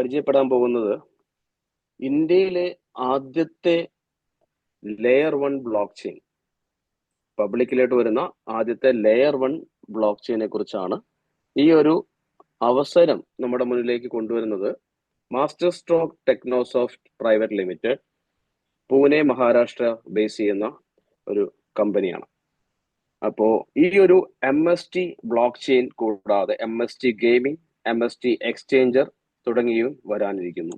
പരിചയപ്പെടാൻ പോകുന്നത് ഇന്ത്യയിലെ ആദ്യത്തെ ലെയർ വൺ ബ്ലോക്ക് ചെയിൻ പബ്ലിക്കിലായിട്ട് വരുന്ന ആദ്യത്തെ ലെയർ വൺ ബ്ലോക്ക് ചെയിനെ കുറിച്ചാണ് ഈ ഒരു അവസരം നമ്മുടെ മുന്നിലേക്ക് കൊണ്ടുവരുന്നത്. Master Stroke Technosoft Private Limited Pune Maharashtra base ചെയ്യുന്ന ഒരു കമ്പനിയാണ്. അപ്പോ ഈ ഒരു M S T block chain കൂടാതെ M S T gaming M S T exchanger തുടങ്ങിയവയും വരാനിരിക്കുന്നു.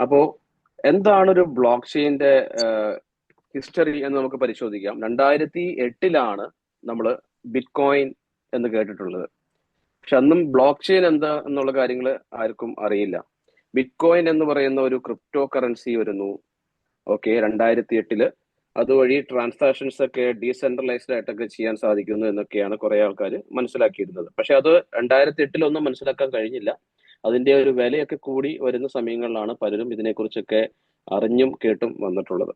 അപ്പോ എന്താണ് ഒരു ബ്ലോക്ക് ചെയിന്റെ ഹിസ്റ്ററി എന്ന് നമുക്ക് പരിശോധിക്കാം. രണ്ടായിരത്തി എട്ടിലാണ് നമ്മൾ ബിറ്റ് കോയിൻ എന്ന് കേട്ടിട്ടുള്ളത്. പക്ഷെ അന്നും ബ്ലോക്ക് ചെയിൻ എന്താ എന്നുള്ള കാര്യങ്ങൾ ആർക്കും അറിയില്ല. ബിറ്റ് കോയിൻ എന്ന് പറയുന്ന ഒരു ക്രിപ്റ്റോ കറൻസി വരുന്നു. ഓക്കെ രണ്ടായിരത്തി എട്ടിൽ അതുവഴി ട്രാൻസാക്ഷൻസ് ഒക്കെ ഡീസെൻട്രലൈസ്ഡ് ആയിട്ടൊക്കെ ചെയ്യാൻ സാധിക്കുന്നു എന്നൊക്കെയാണ് കുറെ ആൾക്കാർ മനസ്സിലാക്കിയിരുന്നത്. പക്ഷെ അത് രണ്ടായിരത്തി എട്ടിലൊന്നും മനസ്സിലാക്കാൻ കഴിഞ്ഞില്ല. അതിന്റെ ഒരു വിലയൊക്കെ കൂടി വരുന്ന സമയങ്ങളിലാണ് പലരും ഇതിനെക്കുറിച്ചൊക്കെ അറിഞ്ഞും കേട്ടും വന്നിട്ടുള്ളത്.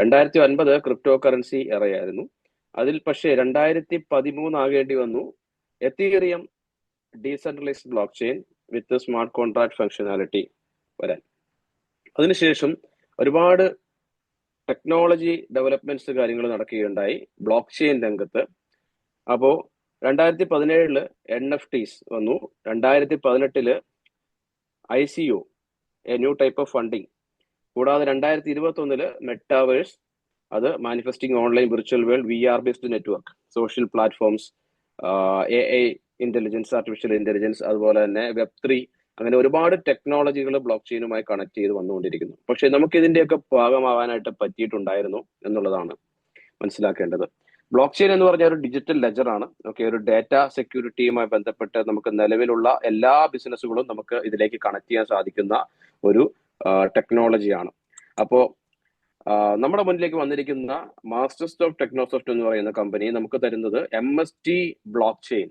രണ്ടായിരത്തി ഒൻപത് ക്രിപ്റ്റോ കറൻസി ഇറയായിരുന്നു അതിൽ പക്ഷേ രണ്ടായിരത്തി പതിമൂന്ന് ആകേണ്ടി വന്നു. Ethereum decentralised blockchain with smart contract functionality വരാൻ. അതിനുശേഷം ഒരുപാട് ടെക്നോളജി ഡെവലപ്മെന്റ്സ് കാര്യങ്ങൾ നടക്കുകയുണ്ടായി ബ്ലോക്ക് ചെയിൻ രംഗത്ത്. അപ്പോൾ രണ്ടായിരത്തി പതിനേഴിൽ എൻ എഫ് ടീസ് വന്നു. രണ്ടായിരത്തി പതിനെട്ടിൽ I C O a new type of funding കൂടാതെ രണ്ടായിരത്തി ഇരുപത്തി ഒന്നിൽ മെറ്റാവേഴ്സ് അത് manifesting online virtual world V R based network social platforms A I intelligence artificial intelligence അതുപോലെ തന്നെ വെബ് ത്രീ അങ്ങനെ ഒരുപാട് ടെക്നോളജികൾ ബ്ലോക്ക് ചെയിനുമായി കണക്ട് ചെയ്ത് വന്നുകൊണ്ടിരിക്കുന്നു. പക്ഷെ നമുക്ക് ഇതിന്റെയൊക്കെ ഭാഗമാവാനായിട്ട് പറ്റിയിട്ടുണ്ടായിരുന്നു എന്നുള്ളതാണ് മനസ്സിലാക്കേണ്ടത്. ബ്ലോക്ക് ചെയിൻ എന്ന് പറഞ്ഞ ഒരു ഡിജിറ്റൽ ലെജർ ആണ്. ഓക്കെ ഒരു ഡാറ്റ സെക്യൂരിറ്റിയുമായി ബന്ധപ്പെട്ട് നമുക്ക് നിലവിലുള്ള എല്ലാ ബിസിനസ്സുകളും നമുക്ക് ഇതിലേക്ക് കണക്ട് ചെയ്യാൻ സാധിക്കുന്ന ഒരു ടെക്നോളജിയാണ് അപ്പോ നമ്മുടെ മുന്നിലേക്ക് വന്നിരിക്കുന്ന മാസ്റ്റേഴ്സ് ഓഫ് ടെക്നോസോഫ്റ്റ് എന്ന് പറയുന്ന കമ്പനി നമുക്ക് തരുന്നത് M S T block chain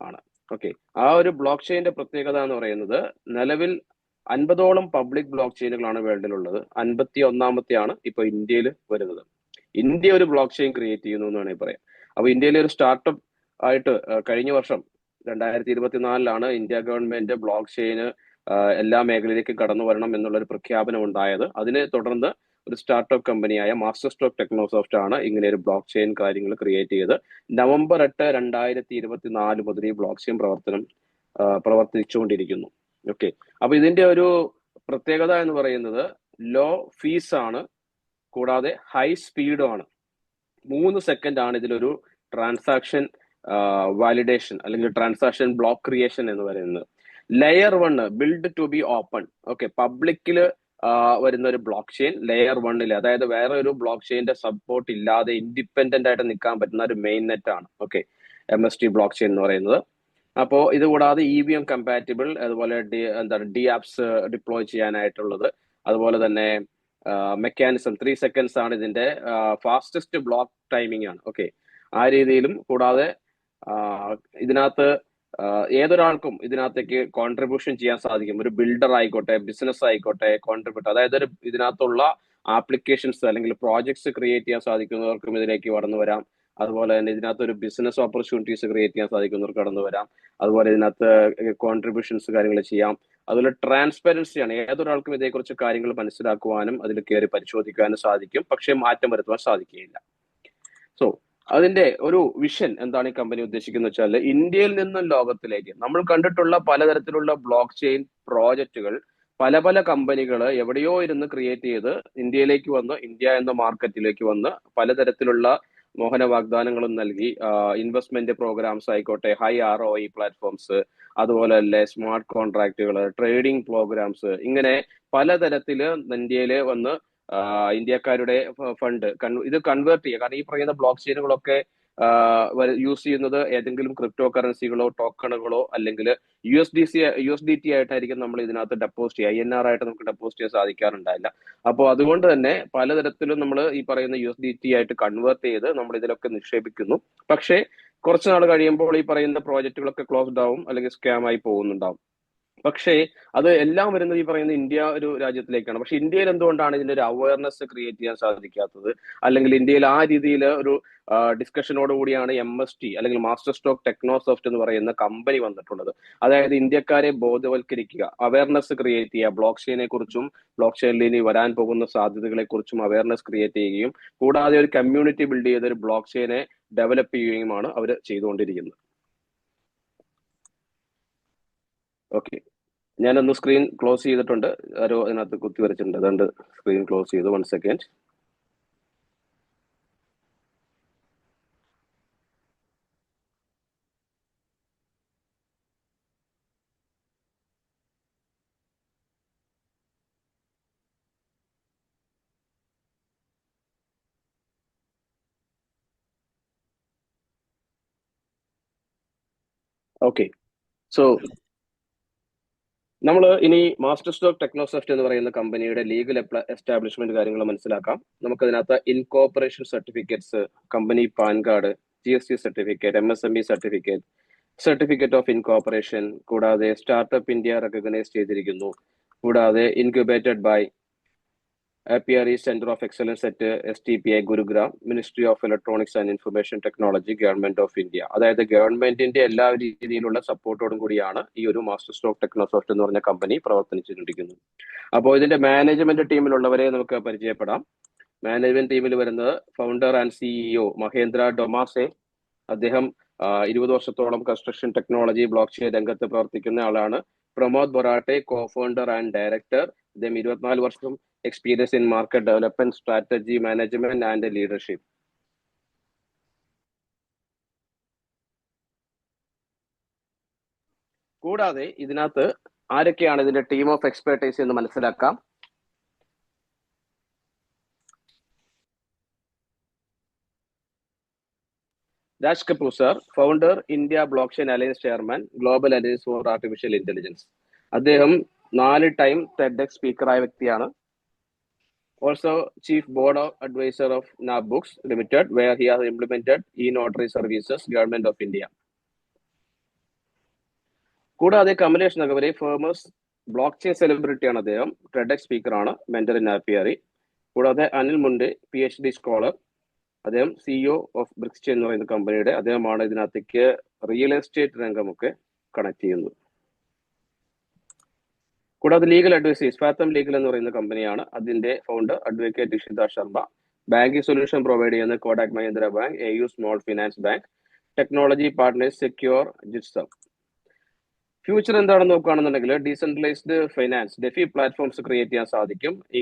ആണ്. ഓക്കെ ആ ഒരു ബ്ലോക്ക് ചെയിന്റെ പ്രത്യേകത എന്ന് പറയുന്നത് നിലവിൽ അൻപതോളം പബ്ലിക് ബ്ലോക്ക് ചെയിനുകളാണ് വേൾഡിലുള്ളത്. അൻപത്തി ഒന്നാമത്തെയാണ് ഇപ്പൊ ഇന്ത്യയിൽ വരുന്നത്. ഇന്ത്യ ഒരു ബ്ലോക്ക് ചെയിൻ ക്രിയേറ്റ് ചെയ്യുന്നു എന്ന് വേണമെങ്കിൽ പറയാം. അപ്പൊ ഇന്ത്യയിലെ ഒരു സ്റ്റാർട്ടപ്പ് ആയിട്ട് കഴിഞ്ഞ വർഷം രണ്ടായിരത്തി ഇരുപത്തിനാലിലാണ് ഇന്ത്യ ഗവൺമെന്റ് ബ്ലോക്ക് ചെയിന് എല്ലാ മേഖലയിലേക്കും കടന്നു വരണം എന്നുള്ള ഒരു പ്രഖ്യാപനം ഉണ്ടായത്. അതിനെ തുടർന്ന് ഒരു സ്റ്റാർട്ടപ്പ് കമ്പനിയായ മാസ്റ്റർ സ്റ്റോക്ക് ടെക്നോസോഫ്റ്റ് ആണ് ഇങ്ങനെ ഒരു ബ്ലോക്ക് ചെയിൻ കാര്യങ്ങൾ ക്രിയേറ്റ് ചെയ്ത് നവംബർ എട്ട് രണ്ടായിരത്തി ഇരുപത്തിനാല് മുതൽ ഈ ബ്ലോക്ക് ചെയിൻ പ്രവർത്തനം പ്രവർത്തിച്ചുകൊണ്ടിരിക്കുന്നു. ഓക്കെ അപ്പൊ ഇതിന്റെ ഒരു പ്രത്യേകത എന്ന് പറയുന്നത് ലോ ഫീസ് ആണ് കൂടാതെ ഹൈ സ്പീഡും ആണ്. മൂന്ന് സെക്കൻഡ് ആണ് ഇതിലൊരു ട്രാൻസാക്ഷൻ വാലിഡേഷൻ അല്ലെങ്കിൽ ട്രാൻസാക്ഷൻ ബ്ലോക്ക് ക്രിയേഷൻ എന്ന് പറയുന്നത്. Layer one build to be open okay പബ്ലിക്കിൽ വരുന്ന ഒരു ബ്ലോക്ക് ചെയിൻ ലെയർ വണ്ണിൽ അതായത് വേറെ ഒരു ബ്ലോക്ക് ചെയിന്റെ സപ്പോർട്ട് ഇല്ലാതെ ഇൻഡിപെൻഡന്റ് ആയിട്ട് നിൽക്കാൻ പറ്റുന്ന ഒരു മെയിൻ നെറ്റ് ആണ്. Okay M S T block chain എന്ന് പറയുന്നത്. അപ്പോൾ ഇത് കൂടാതെ ഇ വി എം കമ്പാറ്റബിൾ അതുപോലെ ഡി എന്താണ് ഡി ആപ്സ് ഡിപ്ലോയ് ചെയ്യാനായിട്ടുള്ളത്. അതുപോലെ തന്നെ മെക്കാനിസം ത്രീ സെക്കൻഡ്സ് ആണ് ഇതിന്റെ ഫാസ്റ്റസ്റ്റ് ബ്ലോക്ക് ടൈമിംഗ് ആണ്. ഓക്കെ ആ രീതിയിലും കൂടാതെ ഇതിനകത്ത് ഏതൊരാൾക്കും ഇതിനകത്തേക്ക് കോൺട്രിബ്യൂഷൻ ചെയ്യാൻ സാധിക്കും. ഒരു ബിൽഡർ ആയിക്കോട്ടെ ബിസിനസ് ആയിക്കോട്ടെ കോൺട്രിബ്യൂട്ട് അതായത് ഒരു ഇതിനകത്തുള്ള ആപ്ലിക്കേഷൻസ് അല്ലെങ്കിൽ പ്രോജക്ട്സ് ക്രിയേറ്റ് ചെയ്യാൻ സാധിക്കുന്നവർക്കും ഇതിലേക്ക് കടന്നു വരാം. അതുപോലെ തന്നെ ഇതിനകത്ത് ഒരു ബിസിനസ് ഓപ്പർച്യൂണിറ്റീസ് ക്രിയേറ്റ് ചെയ്യാൻ സാധിക്കുന്നവർക്ക് കടന്നു വരാം. അതുപോലെ ഇതിനകത്ത് കോൺട്രിബ്യൂഷൻസ് കാര്യങ്ങൾ ചെയ്യാം. അതുപോലെ ട്രാൻസ്പെറൻസിയാണ് ഏതൊരാൾക്കും ഇതേക്കുറിച്ച് കാര്യങ്ങൾ മനസ്സിലാക്കുവാനും അതിൽ കയറി പരിശോധിക്കാനും സാധിക്കും. പക്ഷേ മാറ്റം വരുത്തുവാൻ സാധിക്കുകയില്ല. സോ അതിന്റെ ഒരു വിഷൻ എന്താണ് ഈ കമ്പനി ഉദ്ദേശിക്കുന്നത് വെച്ചാൽ ഇന്ത്യയിൽ നിന്നും ലോകത്തിലേക്ക് നമ്മൾ കണ്ടിട്ടുള്ള പലതരത്തിലുള്ള ബ്ലോക്ക് ചെയിൻ പ്രോജക്റ്റുകൾ പല പല കമ്പനികൾ എവിടെയോ ഇരുന്ന് ക്രിയേറ്റ് ചെയ്ത് ഇന്ത്യയിലേക്ക് വന്ന് ഇന്ത്യ എന്ന മാർക്കറ്റിലേക്ക് വന്ന് പലതരത്തിലുള്ള മോഹന വാഗ്ദാനങ്ങളും നൽകി. ഇൻവെസ്റ്റ്മെന്റ് പ്രോഗ്രാംസ് ആയിക്കോട്ടെ high R O I platforms അതുപോലെ തന്നെ സ്മാർട്ട് കോൺട്രാക്റ്റുകൾ ട്രേഡിംഗ് പ്രോഗ്രാംസ് ഇങ്ങനെ പലതരത്തിൽ ഇന്ത്യയിൽ വന്ന് ഇന്ത്യക്കാരുടെ ഫണ്ട് ഇത് കൺവേർട്ട് ചെയ്യുക. കാരണം ഈ പറയുന്ന ബ്ലോക്ക് ചെയിനുകളൊക്കെ യൂസ് ചെയ്യുന്നത് ഏതെങ്കിലും ക്രിപ്റ്റോ കറൻസികളോ ടോക്കണുകളോ അല്ലെങ്കിൽ U S D C U S D T ആയിട്ടായിരിക്കും നമ്മൾ ഇതിനകത്ത് ഡെപ്പോസിറ്റ് ചെയ്യുക. ഐ എൻ ആർ ആയിട്ട് നമുക്ക് ഡെപ്പോസിറ്റ് ചെയ്യാൻ സാധിക്കാറുണ്ടായില്ല. അപ്പോൾ അതുകൊണ്ട് തന്നെ പലതരത്തിലും നമ്മൾ ഈ പറയുന്ന യു എസ് ഡി ടി ആയിട്ട് കൺവേർട്ട് ചെയ്ത് നമ്മൾ ഇതിലൊക്കെ നിക്ഷേപിക്കുന്നു. പക്ഷേ കുറച്ച് നാൾ കഴിയുമ്പോൾ ഈ പറയുന്ന പ്രോജക്റ്റുകളൊക്കെ ക്ലോസ്ഡ് ആവും അല്ലെങ്കിൽ സ്കാം ആയി പോകുന്നുണ്ടാവും. പക്ഷേ അത് എല്ലാം വരുന്നത് ഈ പറയുന്ന ഇന്ത്യ ഒരു രാജ്യത്തിലേക്കാണ്. പക്ഷെ ഇന്ത്യയിൽ എന്തുകൊണ്ടാണ് ഇതിന്റെ ഒരു അവയർനെസ് ക്രിയേറ്റ് ചെയ്യാൻ സാധിക്കാത്തത്? അല്ലെങ്കിൽ ഇന്ത്യയിൽ ആ രീതിയിൽ ഒരു ഡിസ്കഷനോട് കൂടിയാണ് എം എസ് ടി അല്ലെങ്കിൽ മാസ്റ്റർ സ്റ്റോക്ക് ടെക്നോസോഫ്റ്റ് എന്ന് പറയുന്ന കമ്പനി വന്നിട്ടുള്ളത്. അതായത് ഇന്ത്യക്കാരെ ബോധവൽക്കരിക്കുക അവയർനെസ് ക്രിയേറ്റ് ചെയ്യുക. ബ്ലോക്ക് ചെയിനെ കുറിച്ചും ബ്ലോക്ക് ചെയിനിൽ ഇനി വരാൻ പോകുന്ന സാധ്യതകളെ കുറിച്ചും അവയർനെസ് ക്രിയേറ്റ് ചെയ്യുകയും കൂടാതെ ഒരു കമ്മ്യൂണിറ്റി ബിൽഡ് ചെയ്ത ഒരു ബ്ലോക്ക് ചെയിനെ ഡെവലപ്പ് ചെയ്യുകയുമാണ് അവർ ചെയ്തുകൊണ്ടിരിക്കുന്നത്. ഓക്കെ ഞാനൊന്ന് സ്ക്രീൻ ക്ലോസ് ചെയ്തിട്ടുണ്ട്. ആരോ അതിനകത്ത് കുത്തി വരച്ചിട്ടുണ്ട്. അതുകൊണ്ട് സ്ക്രീൻ ക്ലോസ് ചെയ്തു. വൺ സെക്കൻഡ് ഓക്കെ സോ നമ്മൾ ഇനി മാസ്റ്റർ സ്റ്റോക്ക് ടെക്നോസോഫ്റ്റ് എന്ന് പറയുന്ന കമ്പനിയുടെ ലീഗൽ എസ്റ്റാബ്ലിഷ്മെന്റ് കാര്യങ്ങൾ മനസ്സിലാക്കാം. നമുക്ക് അതിനകത്ത് incorporation certificates company PAN card G S T certificate M S M E certificate certificate of incorporation കൂടാതെ സ്റ്റാർട്ടപ്പ് ഇന്ത്യ റെക്കഗ്നൈസ് ചെയ്തിരിക്കുന്നു. കൂടാതെ incubated by APRE Center of Excellence at P I Gurugram ministry of electronics and information technology government of India അതായത് ഗവൺമെന്റിന്റെ എല്ലാ രീതിയിലുള്ള സപ്പോർട്ടോടും കൂടിയാണ് ഈ ഒരു മാസ്റ്റർ സ്റ്റോക്ക് ടെക്നോസോഫ്റ്റ് എന്ന് പറഞ്ഞ കമ്പനി പ്രവർത്തിച്ചുകൊണ്ടിരിക്കുന്നത് അപ്പോൾ ഇതിന്റെ മാനേജ്മെന്റ് ടീമിലുള്ളവരെ നമുക്ക് പരിചയപ്പെടാം. മാനേജ്മെന്റ് ടീമിൽ വരുന്നത് founder and CEO Mahendra Domase. അദ്ദേഹം ഇരുപത് വർഷത്തോളം കൺസ്ട്രക്ഷൻ ടെക്നോളജി ബ്ലോക്ക് ചെയിൻ രംഗത്ത് പ്രവർത്തിക്കുന്ന ആളാണ്. Pramod Borate co founder and director അദ്ദേഹം ഇരുപത്തിനാല് വർഷം experience in market development strategy management and leadership കൂടാതെ ഇതിനകത്ത് ആരൊക്കെയാണ് ഇതിന്റെ ടീം ഓഫ് എക്സ്പെർട്ടൈസ് എന്ന് മനസ്സിലാക്കാം. Raj Kapoor sir founder India blockchain alliance chairman global alliance for artificial intelligence അദ്ദേഹം നാല് ടൈം തെഡ് സ്പീക്കറായ വ്യക്തിയാണ്. Chief board of advisor of നാബ് books limited where he has implemented e notary services government of India കൂടാതെ Kamlesh Nagware famous blockchain സെലിബ്രിറ്റിയാണ് അദ്ദേഹം. ട്രെഡക് സ്പീക്കറാണ് mentor in ആപ്പിയറി കൂടാതെ Anil Munde P H D scholar അദ്ദേഹം സിഇഒ ഓഫ് ബ്രിക്സ് എന്ന് പറയുന്ന കമ്പനിയുടെ അദ്ദേഹമാണ് ഇതിനകത്തേക്ക് റിയൽ എസ്റ്റേറ്റ് രംഗമൊക്കെ കണക്ട് ചെയ്യുന്നത്. കൂടാതെ ലീഗൽ അഡ്വൈസേഴ്സ് ഫാത്തം ലീഗൽ എന്ന് പറയുന്ന കമ്പനിയാണ് അതിന്റെ founder advocate Ishita Sharma. Banking solution provide ചെയ്യുന്ന Kotak Mahindra bank A U small finance bank technology partners secure ജിറ്റ്സം future എന്താണെന്ന് നോക്കുകയാണെന്നുണ്ടെങ്കിൽ decentralised finance DeFi platforms create ചെയ്യാൻ സാധിക്കും. ഈ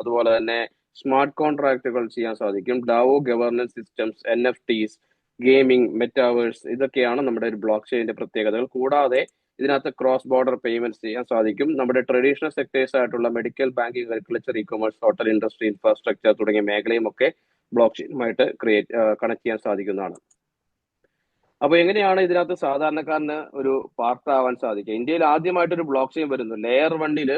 അതുപോലെ തന്നെ സ്മാർട്ട് കോൺട്രാക്റ്റുകൾ ചെയ്യാൻ സാധിക്കും. DAO governance systems N F Ts gaming metaverse ഇതൊക്കെയാണ് നമ്മുടെ ഒരു ബ്ലോക്ക് ചെയിന്റെ പ്രത്യേകതകൾ. കൂടാതെ ഇതിനകത്ത് ക്രോസ് ബോർഡർ പേയ്മെന്റ്സ് ചെയ്യാൻ സാധിക്കും. നമ്മുടെ ട്രഡീഷണൽ സെക്ടേഴ്സ് ആയിട്ടുള്ള medical banking agriculture e commerce hotel industry infrastructure തുടങ്ങിയ മേഖലയും ഒക്കെ ബ്ലോക്ക് ചെയിനുമായിട്ട് ക്രിയേറ്റ് കണക്ട് ചെയ്യാൻ സാധിക്കുന്നതാണ്. അപ്പൊ എങ്ങനെയാണ് ഇതിനകത്ത് സാധാരണക്കാരന് ഒരു പാർട്ട് ആവാൻ സാധിക്കുക? ഇന്ത്യയിൽ ആദ്യമായിട്ട് ഒരു ബ്ലോക്ക് ചെയിൻ വരുന്നു. ലെയർ വണ്ണിൽ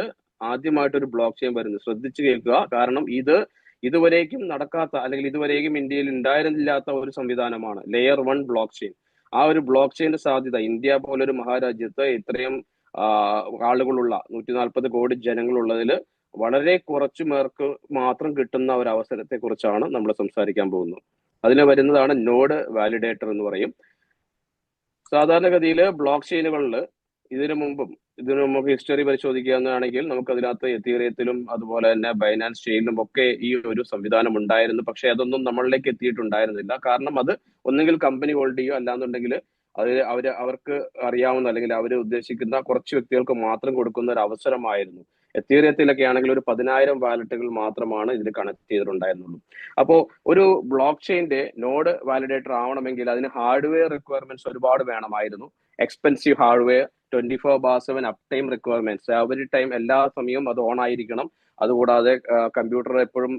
ആദ്യമായിട്ട് ഒരു ബ്ലോക്ക് ചെയിൻ വരുന്നു. ശ്രദ്ധിച്ചു കേൾക്കുക. കാരണം ഇത് ഇതുവരേക്കും നടക്കാത്ത അല്ലെങ്കിൽ ഇതുവരേക്കും ഇന്ത്യയിൽ ഉണ്ടായിരുന്നില്ലാത്ത ഒരു സംവിധാനമാണ് ലെയർ വൺ ബ്ലോക്ക് ചെയിൻ ആ ഒരു ബ്ലോക്ക് ചെയിന്റെ സാധ്യത ഇന്ത്യ പോലൊരു മഹാരാജ്യത്ത് ഇത്രയും ആളുകളുള്ള നൂറ്റി നാൽപ്പത് കോടി ജനങ്ങളുള്ളതിൽ വളരെ കുറച്ചു പേർക്ക് മാത്രം കിട്ടുന്ന ഒരു അവസരത്തെ കുറിച്ചാണ് നമ്മൾ സംസാരിക്കാൻ പോകുന്നത്. അതിന് വരുന്നതാണ് നോഡ് വാലിഡേറ്റർ എന്ന് പറയും. സാധാരണഗതിയിൽ ബ്ലോക്ക് ചെയിനുകളിൽ ഇതിനു മുമ്പും ഇതിനു മുമ്പ് ഹിസ്റ്ററി പരിശോധിക്കുകയാണെങ്കിൽ നമുക്ക് അതിനകത്ത് എത്തീറിയത്തിലും അതുപോലെ തന്നെ ബൈനാൻസ് ചെയിനിലും ഒക്കെ ഈ ഒരു സംവിധാനം ഉണ്ടായിരുന്നു. പക്ഷെ അതൊന്നും നമ്മളിലേക്ക് എത്തിയിട്ടുണ്ടായിരുന്നില്ല. കാരണം അത് ഒന്നുകിൽ കമ്പനി ഹോൾഡ് ചെയ്യുക അല്ലാന്നുണ്ടെങ്കിൽ അത് അവർ അവർക്ക് അറിയാവുന്ന അല്ലെങ്കിൽ അവർ ഉദ്ദേശിക്കുന്ന കുറച്ച് വ്യക്തികൾക്ക് മാത്രം കൊടുക്കുന്ന ഒരു അവസരമായിരുന്നു. എത്തീറിയത്തിലൊക്കെ ആണെങ്കിൽ ഒരു പതിനായിരം വാലറ്റുകൾ മാത്രമാണ് ഇതിൽ കണക്ട് ചെയ്തിട്ടുണ്ടായിരുന്നുള്ളൂ. അപ്പോ ഒരു ബ്ലോക്ക് ചെയിന്റെ നോഡ് വാലിഡേറ്റർ ആവണമെങ്കിൽ അതിന് ഹാർഡ്വെയർ റിക്വയർമെന്റ്സ് ഒരുപാട് വേണമായിരുന്നു. Expensive hardware twenty four bar seven uptime requirements every time എല്ലാ സമയവും അത് ഓൺ ആയിരിക്കണം. അതുകൂടാതെ കമ്പ്യൂട്ടർ എപ്പോഴും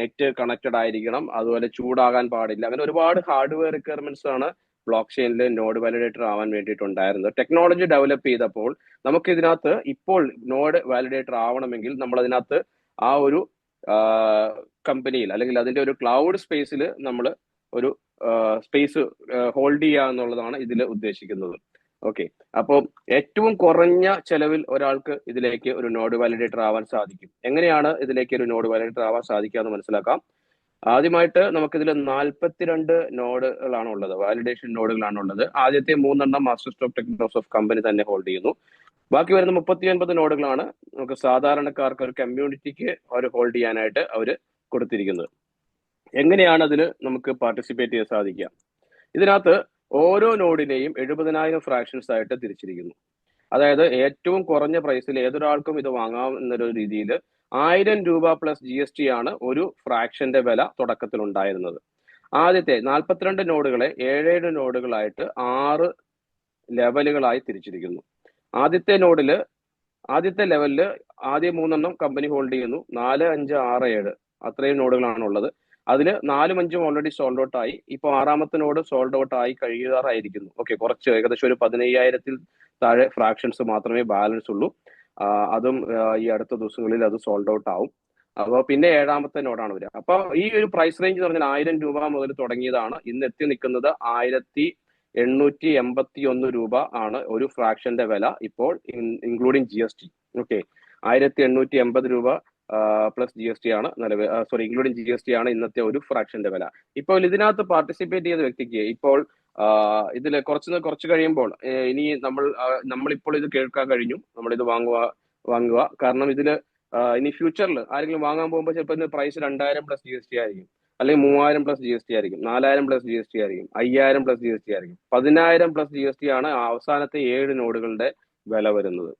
നെറ്റ് കണക്റ്റഡ് ആയിരിക്കണം. അതുപോലെ ചൂടാകാൻ പാടില്ല. അങ്ങനെ ഒരുപാട് ഹാർഡ്വെയർ റിക്വയർമെന്റ്സ് ആണ് ബ്ലോക്ക് ചെയിനിൽ നോഡ് വാലിഡേറ്റർ ആവാൻ വേണ്ടിയിട്ടുണ്ടായിരുന്നത് ടെക്നോളജി ഡെവലപ്പ് ചെയ്തപ്പോൾ നമുക്ക് ഇതിനകത്ത് ഇപ്പോൾ നോഡ് വാലിഡേറ്റർ ആവണമെങ്കിൽ നമ്മൾ അതിനകത്ത് ആ ഒരു കമ്പനിയിൽ അല്ലെങ്കിൽ അതിന്റെ ഒരു ക്ലൗഡ് സ്പേസിൽ നമ്മൾ ഒരു സ്പേസ് ഹോൾഡ് ചെയ്യുക എന്നുള്ളതാണ് ഇതിൽ ഉദ്ദേശിക്കുന്നത്. ഓക്കെ അപ്പോൾ ഏറ്റവും കുറഞ്ഞ ചെലവിൽ ഒരാൾക്ക് ഇതിലേക്ക് ഒരു നോഡ് വാലിഡേറ്റർ ആവാൻ സാധിക്കും. എങ്ങനെയാണ് ഇതിലേക്ക് ഒരു നോഡ് വാലിഡേറ്റർ ആവാൻ സാധിക്കുക എന്ന് മനസ്സിലാക്കാം? ആദ്യമായിട്ട് നമുക്കിതിൽ നാൽപ്പത്തിരണ്ട് നോഡുകളാണ് ഉള്ളത്. വാലിഡേഷൻ നോഡുകളാണ് ഉള്ളത്. ആദ്യത്തെ മൂന്നെണ്ണം മാസ്റ്റർ സ്റ്റോക്ക് ടെക്നോസ് ഓഫ് കമ്പനി തന്നെ ഹോൾഡ് ചെയ്യുന്നു. ബാക്കി വരുന്ന മുപ്പത്തി ഒൻപത് നോഡുകളാണ് നമുക്ക് സാധാരണക്കാർക്ക് ഒരു കമ്മ്യൂണിറ്റിക്ക് അവർ ഹോൾഡ് ചെയ്യാനായിട്ട് അവർ കൊടുത്തിരിക്കുന്നത്. എങ്ങനെയാണ് അതിൽ നമുക്ക് പാർട്ടിസിപ്പേറ്റ് ചെയ്യാൻ സാധിക്കുക? ഇതിനകത്ത് ഓരോ നോഡിനെയും എഴുപതിനായിരം ഫ്രാക്ഷൻസ് ആയിട്ട് തിരിച്ചിരിക്കുന്നു. അതായത് ഏറ്റവും കുറഞ്ഞ പ്രൈസിൽ ഏതൊരാൾക്കും ഇത് വാങ്ങാം എന്നൊരു രീതിയിൽ ആയിരം രൂപ പ്ലസ് ജി എസ് ടി ആണ് ഒരു ഫ്രാക്ഷന്റെ വില തുടക്കത്തിൽ ഉണ്ടായിരുന്നത്. ആദ്യത്തെ നാൽപ്പത്തിരണ്ട് നോഡുകളെ ഏഴേഴ് നോഡുകളായിട്ട് ആറ് ലെവലുകളായി തിരിച്ചിരിക്കുന്നു. ആദ്യത്തെ നോഡിൽ ആദ്യത്തെ ലെവലിൽ ആദ്യ മൂന്നെണ്ണം കമ്പനി ഹോൾഡ് ചെയ്യുന്നു. നാല് അഞ്ച് ആറ് ഏഴ് അത്രയും നോഡുകളാണ് ഉള്ളത് അതിൽ നാലും അഞ്ചും ഓൾറെഡി സോൾഡ് ഔട്ട് ആയി. ഇപ്പൊ ആറാമത്തിനോട് സോൾഡ് ഔട്ട് ആയി കഴിയാറായിരിക്കുന്നു ഓക്കെ കുറച്ച് ഏകദേശം ഒരു പതിനയ്യായിരത്തിൽ താഴെ ഫ്രാക്ഷൻസ് മാത്രമേ ബാലൻസ് ഉള്ളൂ. അതും ഈ അടുത്ത ദിവസങ്ങളിൽ അത് സോൾഡ് ഔട്ട് ആവും. അപ്പോൾ പിന്നെ ഏഴാമത്തെ നോടാണ് വരിക. അപ്പൊ ഈ ഒരു പ്രൈസ് റേഞ്ച് എന്ന് പറഞ്ഞാൽ ആയിരം രൂപ മുതൽ തുടങ്ങിയതാണ്. ഇന്ന് എത്തി നിൽക്കുന്നത് ആയിരത്തി എണ്ണൂറ്റി എൺപത്തി ഒന്ന് രൂപ ആണ് ഒരു ഫ്രാക്ഷന്റെ വില ഇപ്പോൾ including G S T okay ആയിരത്തി എണ്ണൂറ്റി എൺപത് രൂപ പ്ലസ് ജി എസ് ടി ആണ് നിലവിൽ sorry including G S T ആണ് ഇന്നത്തെ ഒരു ഫ്രാക്ഷന്റെ വില. ഇപ്പോൾ ഇതിനകത്ത് പാർട്ടിസിപ്പേറ്റ് ചെയ്ത വ്യക്തിക്ക് ഇപ്പോൾ ഇതിൽ കുറച്ച് കുറച്ച് കഴിയുമ്പോൾ ഇനി നമ്മൾ നമ്മളിപ്പോൾ ഇത് കേൾക്കാൻ കഴിഞ്ഞു നമ്മൾ ഇത് വാങ്ങുക വാങ്ങുക. കാരണം ഇതിൽ ഇനി ഫ്യൂച്ചറിൽ ആരെങ്കിലും വാങ്ങാൻ പോകുമ്പോൾ ചിലപ്പോൾ ഇതിന് പ്രൈസ് രണ്ടായിരം പ്ലസ് ജി എസ് ടി ആയിരിക്കും. അല്ലെങ്കിൽ മൂവായിരം പ്ലസ് ജി എസ് ടി ആയിരിക്കും നാലായിരം പ്ലസ് ജി എസ് ടി ആയിരിക്കും അയ്യായിരം പ്ലസ് ജി എസ് ടി ആയിരിക്കും. പതിനായിരം പ്ലസ് ജി എസ് ടി ആണ് അവസാനത്തെ ഏഴ് നോഡുകളുടെ വില വരുന്നത്.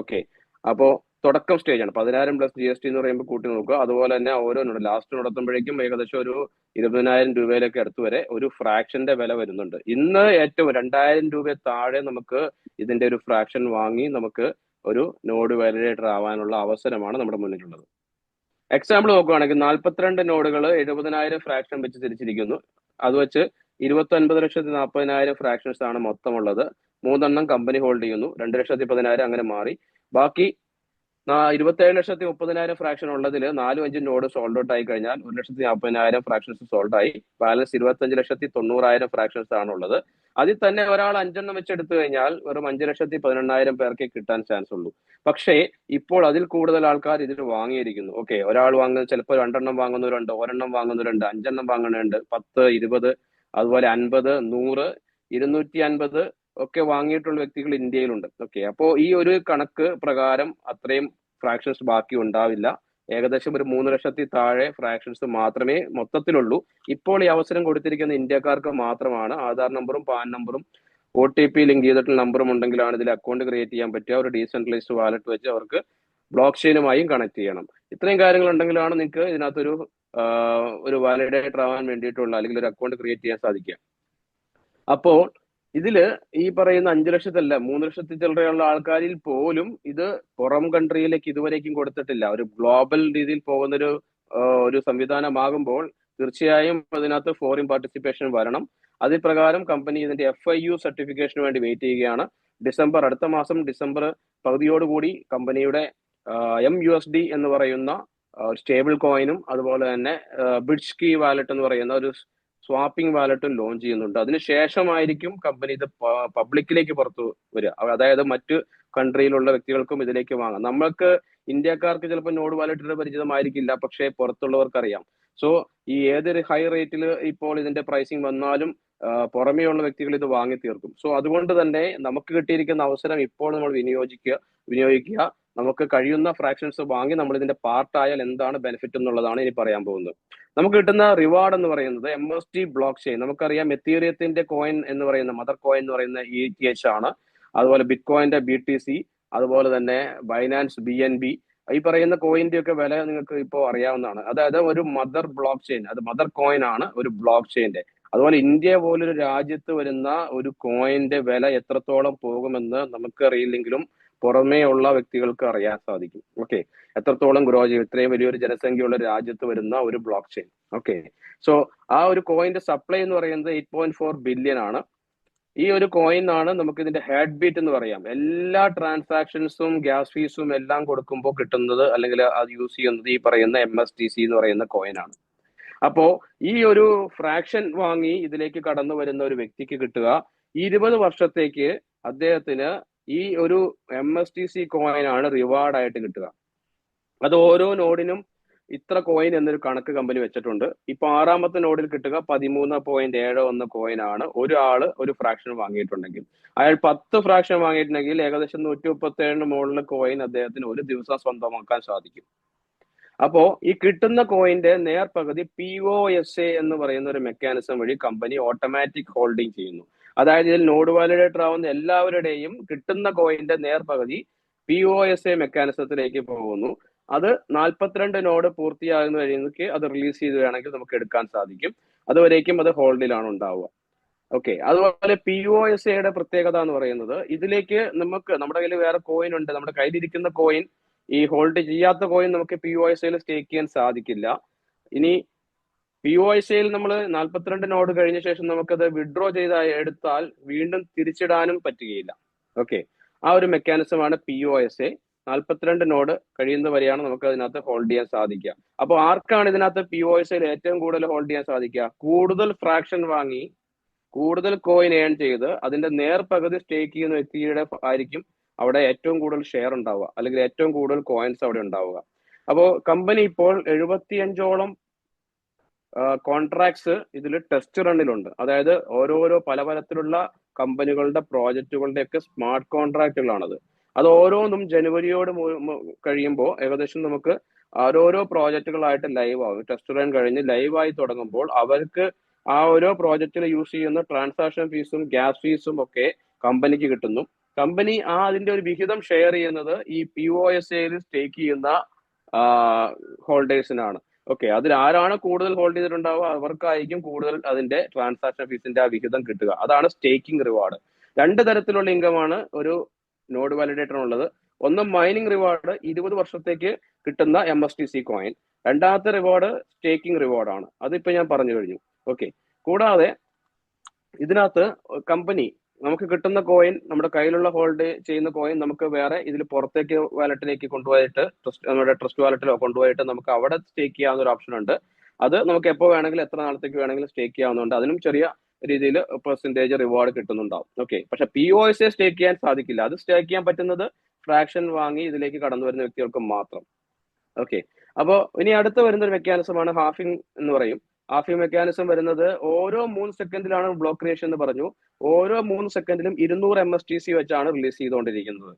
ഓക്കെ അപ്പോ തുടക്കം സ്റ്റേജ് ആണ്. പതിനായിരം പ്ലസ് ജി എസ് ടി എന്ന് പറയുമ്പോൾ കൂട്ടി നോക്കുക. അതുപോലെ തന്നെ ഓരോ ലാസ്റ്റ് നടത്തുമ്പോഴേക്കും ഏകദേശം ഒരു ഇരുപതിനായിരം രൂപയിലേക്ക് അടുത്ത് വരെ ഒരു ഫ്രാക്ഷന്റെ വില വരുന്നുണ്ട്. ഇന്ന് ഏറ്റവും രണ്ടായിരം രൂപ താഴെ നമുക്ക് ഇതിന്റെ ഒരു ഫ്രാക്ഷൻ വാങ്ങി നമുക്ക് ഒരു നോഡ് വാലിഡേറ്റർ ആവാനുള്ള അവസരമാണ് നമ്മുടെ മുന്നിലുള്ളത്. എക്സാമ്പിൾ നോക്കുകയാണെങ്കിൽ നാൽപ്പത്തിരണ്ട് നോഡുകൾ എഴുപതിനായിരം ഫ്രാക്ഷൻ വെച്ച് തിരിച്ചിരിക്കുന്നു. അത് വെച്ച് ഇരുപത്തി ഒൻപത് ലക്ഷത്തി നാൽപ്പതിനായിരം ഫ്രാക്ഷൻസ് ആണ് മൊത്തമുള്ളത്. മൂന്നെണ്ണം കമ്പനി ഹോൾഡ് ചെയ്യുന്നു. രണ്ട് ലക്ഷത്തി പതിനായിരം അങ്ങനെ മാറി. ബാക്കി ഇരുപത്തേഴ് ലക്ഷത്തി മുപ്പതിനായിരം ഫ്രാക്ഷൻ ഉള്ളതിൽ നാലും അഞ്ചും നോഡ് സോൾഡ് ഔട്ട് ആയി കഴിഞ്ഞാൽ ഒരു ലക്ഷത്തി നാൽപ്പതിനായിരം ഫ്രാക്ഷൻസ് സോൾഡ് ആയി. ബാലൻസ് ഇരുപത്തഞ്ച് ലക്ഷത്തി തൊണ്ണൂറായിരം ഫ്രാക്ഷൻസ് ആണുള്ളത്. അതിൽ തന്നെ ഒരാൾ അഞ്ചെണ്ണം വെച്ച് എടുത്തു കഴിഞ്ഞാൽ വെറും അഞ്ച് ലക്ഷത്തി പതിനെണ്ണായിരം പേർക്ക് കിട്ടാൻ ചാൻസ് ഉള്ളൂ. പക്ഷേ ഇപ്പോൾ അതിൽ കൂടുതൽ ആൾക്കാർ ഇതിൽ വാങ്ങിയിരിക്കുന്നു. ഓക്കെ ഒരാൾ വാങ്ങുന്നത് ചിലപ്പോൾ രണ്ടെണ്ണം വാങ്ങുന്നവരുണ്ട് ഒരെണ്ണം വാങ്ങുന്നവരുണ്ട് അഞ്ചെണ്ണം വാങ്ങുന്നവരുണ്ട് പത്ത് ഇരുപത് അതുപോലെ അൻപത് നൂറ് ഇരുന്നൂറ്റി അൻപത് ഒക്കെ വാങ്ങിയിട്ടുള്ള വ്യക്തികൾ ഇന്ത്യയിലുണ്ട്. ഓക്കെ അപ്പോൾ ഈ ഒരു കണക്ക് പ്രകാരം അത്രയും ഫ്രാക്ഷൻസ് ബാക്കി ഉണ്ടാവില്ല. ഏകദേശം ഒരു മൂന്ന് ലക്ഷത്തി താഴെ ഫ്രാക്ഷൻസ് മാത്രമേ മൊത്തത്തിലുള്ളൂ. ഇപ്പോൾ ഈ അവസരം കൊടുത്തിരിക്കുന്ന ഇന്ത്യക്കാർക്ക് മാത്രമാണ് ആധാർ നമ്പറും പാൻ നമ്പറും ഒ ടി പി ലിങ്ക് ചെയ്തിട്ടുള്ള നമ്പറും ഉണ്ടെങ്കിലാണ് ഇതിൽ അക്കൗണ്ട് ക്രിയേറ്റ് ചെയ്യാൻ പറ്റുക. ഒരു ഡീസെൻട്രലൈസ്ഡ് വാലറ്റ് വെച്ച് അവർക്ക് ബ്ലോക്ക് ചെയിനുമായും കണക്ട് ചെയ്യണം. ഇത്രയും കാര്യങ്ങൾ ഉണ്ടെങ്കിലാണ് നിങ്ങൾക്ക് ഇതിനകത്തൊരു ഒരു വാലിഡേറ്റർ ആവാൻ വേണ്ടിയിട്ടുള്ള അല്ലെങ്കിൽ ഒരു അക്കൗണ്ട് ക്രിയേറ്റ് ചെയ്യാൻ സാധിക്കുക. അപ്പോൾ ഇതിൽ ഈ പറയുന്ന അഞ്ചു ലക്ഷത്തല്ല മൂന്ന് ലക്ഷത്തി ചിലരെയുള്ള ആൾക്കാരിൽ പോലും ഇത് പുറം കൺട്രിയിലേക്ക് ഇതുവരേക്കും കൊടുത്തിട്ടില്ല. ഒരു ഗ്ലോബൽ രീതിയിൽ പോകുന്നൊരു ഒരു സംവിധാനമാകുമ്പോൾ തീർച്ചയായും അതിനകത്ത് ഫോറിൻ പാർട്ടിസിപ്പേഷൻ വരണം. അതിൽ പ്രകാരം കമ്പനി ഇതിന്റെ എഫ് ഐ യു സർട്ടിഫിക്കേഷന് വേണ്ടി വെയിറ്റ് ചെയ്യുകയാണ്. ഡിസംബർ അടുത്ത മാസം ഡിസംബർ പകുതിയോടുകൂടി കമ്പനിയുടെ എം യു എസ് ഡി എന്ന് പറയുന്ന സ്റ്റേബിൾ കോയിനും അതുപോലെ തന്നെ ബിഡ്സ് കീ വാലറ്റ് എന്ന് പറയുന്ന ഒരു സ്വാപ്പിംഗ് വാലറ്റും ലോഞ്ച് ചെയ്യുന്നുണ്ട്. അതിനുശേഷമായിരിക്കും കമ്പനി ഇത് പബ്ലിക്കിലേക്ക് പുറത്തു വരിക. അതായത് മറ്റു കൺട്രിയിലുള്ള വ്യക്തികൾക്കും ഇതിലേക്ക് വാങ്ങാം. നമ്മൾക്ക് ഇന്ത്യക്കാർക്ക് ചിലപ്പോൾ നോഡ് വാലറ്റിന്റെ പരിചിതമായിരിക്കില്ല പക്ഷേ പുറത്തുള്ളവർക്ക് അറിയാം സോ ഈ ഏതൊരു ഹൈ റേറ്റിൽ ഇപ്പോൾ ഇതിന്റെ പ്രൈസിങ് വന്നാലും പുറമേ പുറമേയുള്ള വ്യക്തികൾ ഇത് വാങ്ങി തീർക്കും സോ അതുകൊണ്ട് തന്നെ നമുക്ക് കിട്ടിയിരിക്കുന്ന അവസരം ഇപ്പോൾ നമ്മൾ വിനിയോഗിക്കുക വിനിയോഗിക്കുക. നമുക്ക് കഴിയുന്ന ഫ്രാക്ഷൻസ് വാങ്ങി നമ്മൾ ഇതിന്റെ പാർട്ടായാൽ എന്താണ് ബെനിഫിറ്റ് എന്നുള്ളതാണ് ഇനി പറയാൻ പോകുന്നത്. നമുക്ക് കിട്ടുന്ന റിവാർഡ് എന്ന് പറയുന്നത് M S T block chain നമുക്കറിയാം എത്തീരിയത്തിന്റെ കോയിൻ എന്ന് പറയുന്ന മദർ കോയിൻ എന്ന് പറയുന്ന ഇ ടി എച്ച് ആണ്. അതുപോലെ ബിറ്റ് കോയിന്റെ ബി ടി സി അതുപോലെ തന്നെ ബൈനാൻസ് ബി എൻ ബി ഈ പറയുന്ന കോയിന്റെ ഒക്കെ വില നിങ്ങൾക്ക് ഇപ്പോൾ അറിയാവുന്നതാണ്. അതായത് ഒരു മദർ ബ്ലോക്ക് ചെയിൻ അത് മദർ കോയിൻ ആണ് ഒരു ബ്ലോക്ക് ചെയിന്റെ അതുപോലെ ഇന്ത്യ പോലൊരു രാജ്യത്ത് വരുന്ന ഒരു കോയിന്റെ വില എത്രത്തോളം പോകുമെന്ന് നമുക്ക് അറിയില്ലെങ്കിലും പുറമേ ഉള്ള വ്യക്തികൾക്ക് അറിയാൻ സാധിക്കും. ഓക്കെ എത്രത്തോളം ഗ്രോ ചെയ്യും ഇത്രയും വലിയൊരു ജനസംഖ്യയുള്ള രാജ്യത്ത് വരുന്ന ഒരു ബ്ലോക്ക് ചെയിൻ ഓക്കെ സോ ആ ഒരു കോയിന്റെ സപ്ലൈ എന്ന് പറയുന്നത് എയ്റ്റ് പോയിന്റ് ഫോർ ബില്യൺ ആണ്. ഈ ഒരു കോയിൻ ആണ് നമുക്ക് ഇതിന്റെ ഹെഡ് ബീറ്റ് എന്ന് പറയാം. എല്ലാ ട്രാൻസാക്ഷൻസും ഗ്യാസ് ഫീസും എല്ലാം കൊടുക്കുമ്പോൾ കിട്ടുന്നത് അല്ലെങ്കിൽ അത് യൂസ് ചെയ്യുന്നത് ഈ പറയുന്ന എം എസ് ടി സി എന്ന് പറയുന്ന കോയിൻ ആണ്. അപ്പോ ഈ ഒരു ഫ്രാക്ഷൻ വാങ്ങി ഇതിലേക്ക് കടന്നു വരുന്ന ഒരു വ്യക്തിക്ക് കിട്ടുക. ഇരുപത് വർഷത്തേക്ക് അദ്ദേഹത്തിന് ഈ ഒരു M S T C coin ആണ് റിവാർഡ് ആയിട്ട് കിട്ടുക. അത് ഓരോ നോഡിനും ഇത്ര കോയിൻ എന്നൊരു കണക്ക് കമ്പനി വെച്ചിട്ടുണ്ട്. ഇപ്പൊ ആറാമത്തെ നോഡിൽ കിട്ടുക പതിമൂന്ന് പോയിന്റ് ഏഴ് ഒന്ന് കോയിൻ ആണ്. ഒരാൾ ഒരു ഫ്രാക്ഷൻ വാങ്ങിയിട്ടുണ്ടെങ്കിൽ. അയാൾ പത്ത് ഫ്രാക്ഷൻ വാങ്ങിയിട്ടുണ്ടെങ്കിൽ ഏകദേശം നൂറ്റി മുപ്പത്തി ഏഴിന് മുകളിൽ കോയിൻ അദ്ദേഹത്തിന് ഒരു ദിവസം സ്വന്തമാക്കാൻ സാധിക്കും. അപ്പോ ഈ കിട്ടുന്ന കോയിന്റെ നേർപകുതി പി ഒ എസ് എ എന്ന് പറയുന്ന ഒരു മെക്കാനിസം വഴി കമ്പനി ഓട്ടോമാറ്റിക് ഹോൾഡിംഗ് ചെയ്യുന്നു. അതായത് ഇതിൽ നോഡ് വാലിഡേറ്റർ ആവുന്ന എല്ലാവരുടെയും കിട്ടുന്ന കോയിന്റെ നേർപകുതി പി ഒ എസ് എ മെക്കാനിസത്തിലേക്ക് പോകുന്നു. അത് നാൽപ്പത്തിരണ്ട് നോഡ് പൂർത്തിയാകുന്ന കഴിയുന്നക്ക് അത് റിലീസ് ചെയ്ത് വേണമെങ്കിൽ നമുക്ക് എടുക്കാൻ സാധിക്കും. അതുവരേക്കും അത് ഹോൾഡിലാണ് ഉണ്ടാവുക. ഓക്കെ അതുപോലെ പി ഒ എസ് എയുടെ പ്രത്യേകത എന്ന് പറയുന്നത് ഇതിലേക്ക് നമുക്ക് നമ്മുടെ കയ്യിൽ വേറെ കോയിൻ ഉണ്ട്. നമ്മുടെ കയ്യിലിരിക്കുന്ന കോയിൻ ഈ ഹോൾഡ് ചെയ്യാത്ത കോയിൻ നമുക്ക് പി ഒ എസ് എയിൽ സ്റ്റേക്ക് ചെയ്യാൻ സാധിക്കില്ല. ഇനി പി ഒ എസ് എയിൽ നമ്മൾ നാൽപ്പത്തിരണ്ട് നോഡ് കഴിഞ്ഞ ശേഷം നമുക്കത് വിഡ്രോ ചെയ്ത എടുത്താൽ വീണ്ടും തിരിച്ചിടാനും പറ്റുകയില്ല. ഓക്കെ ആ ഒരു മെക്കാനിസമാണ് പി ഒ എസ് എ നാൽപ്പത്തിരണ്ട് നോഡ് കഴിയുന്ന വരെയാണ് നമുക്ക് അതിനകത്ത് ഹോൾഡ് ചെയ്യാൻ സാധിക്കുക. അപ്പോൾ ആർക്കാണ് ഇതിനകത്ത് പി ഒ എസ് എയിൽ ഏറ്റവും കൂടുതൽ ഹോൾഡ് ചെയ്യാൻ സാധിക്കുക? കൂടുതൽ ഫ്രാക്ഷൻ വാങ്ങി കൂടുതൽ കോയിൻ ഏൺ ചെയ്ത് അതിന്റെ നേർപകുതി സ്റ്റേക്ക് ചെയ്യുന്ന വ്യക്തിയുടെ ആയിരിക്കും അവിടെ ഏറ്റവും കൂടുതൽ ഷെയർ ഉണ്ടാവുക. അല്ലെങ്കിൽ ഏറ്റവും കൂടുതൽ കോയിൻസ് അവിടെ ഉണ്ടാവുക. അപ്പോൾ കമ്പനി ഇപ്പോൾ എഴുപത്തിയഞ്ചോളം കോൺട്രാക്ട്സ് ഇതിൽ ടെസ്റ്റ് റണ്ണിലുണ്ട് അതായത് ഓരോരോ പല പലത്തിലുള്ള കമ്പനികളുടെ പ്രോജക്റ്റുകളുടെയൊക്കെ സ്മാർട്ട് കോൺട്രാക്റ്റുകളാണത് അത് ഓരോന്നും ജനുവരിയോട് കഴിയുമ്പോൾ ഏകദേശം നമുക്ക് ഓരോരോ പ്രോജക്റ്റുകളായിട്ട് ലൈവ് ആവും. ടെസ്റ്റ് റൺ കഴിഞ്ഞ് ലൈവായി തുടങ്ങുമ്പോൾ അവർക്ക് ആ ഓരോ പ്രോജക്റ്റിൽ യൂസ് ചെയ്യുന്ന ട്രാൻസാക്ഷൻ ഫീസും ഗ്യാസ് ഫീസും ഒക്കെ കമ്പനിക്ക് കിട്ടുന്നു. കമ്പനി ആ അതിന്റെ ഒരു വിഹിതം ഷെയർ ചെയ്യുന്നത് ഈ പി ഒ എസ് എയിൽ സ്റ്റേക്ക് ചെയ്യുന്ന ഹോൾഡേഴ്സിനാണ് ഓക്കെ അതിൽ ആരാണ് കൂടുതൽ ഹോൾഡ് ചെയ്തിട്ടുണ്ടാവുക? അവർക്കായിരിക്കും കൂടുതൽ അതിന്റെ ട്രാൻസാക്ഷൻ ഫീസിന്റെ ആ വിഹിതം കിട്ടുക. അതാണ് സ്റ്റേക്കിംഗ് റിവാർഡ് രണ്ട് തരത്തിലുള്ള ഇൻകമാണ് ഒരു നോഡ് വാലിഡേറ്ററിനുള്ളത് ഒന്ന് മൈനിങ് റിവാർഡ് ഇരുപത് വർഷത്തേക്ക് കിട്ടുന്ന M S T C coin രണ്ടാമത്തെ റിവാർഡ് സ്റ്റേക്കിംഗ് റിവാർഡാണ് അതിപ്പോ ഞാൻ പറഞ്ഞു കഴിഞ്ഞു. ഓക്കെ കൂടാതെ ഇതിനകത്ത് കമ്പനി നമുക്ക് കിട്ടുന്ന കോയിൻ നമ്മുടെ കയ്യിലുള്ള ഹോൾഡ് ചെയ്യുന്ന കോയിൻ നമുക്ക് വേറെ ഇതിൽ പുറത്തേക്ക് വാലറ്റിലേക്ക് കൊണ്ടുപോയിട്ട് ട്രസ്റ്റ് നമ്മുടെ ട്രസ്റ്റ് വാലറ്റിലോ കൊണ്ടുപോയിട്ട് നമുക്ക് അവിടെ സ്റ്റേക്ക് ചെയ്യാവുന്ന ഒരു ഓപ്ഷൻ ഉണ്ട്. അത് നമുക്ക് എപ്പോൾ വേണമെങ്കിലും എത്ര നാളത്തേക്ക് വേണമെങ്കിലും സ്റ്റേക്ക് ചെയ്യാവുന്നുണ്ട് അതിനും ചെറിയ രീതിയിൽ പെർസെന്റേജ് റിവാർഡ് കിട്ടുന്നുണ്ടാവും. ഓക്കെ പക്ഷെ പി ഒ എസ് സ്റ്റേക്ക് ചെയ്യാൻ സാധിക്കില്ല. അത് സ്റ്റേക്ക് ചെയ്യാൻ പറ്റുന്നത് ഫ്രാക്ഷൻ വാങ്ങി ഇതിലേക്ക് കടന്നു വരുന്ന വ്യക്തികൾക്ക് മാത്രം. ഓക്കെ അപ്പോൾ ഇനി അടുത്ത് വരുന്ന ഒരു മെക്കാനിസമാണ് ഹാഫിംഗ് എന്ന് പറയും. ഹാഫിംഗ് മെക്കാനിസം വരുന്നത് ഓരോ മൂന്ന് സെക്കൻഡിലാണ് ബ്ലോക്ക് ക്രിയേഷൻ എന്ന് പറഞ്ഞു. ഓരോ മൂന്ന് സെക്കൻഡിലും ഇരുന്നൂറ് എം എസ് ടി സി വെച്ചാണ് റിലീസ് ചെയ്തുകൊണ്ടിരിക്കുന്നത്.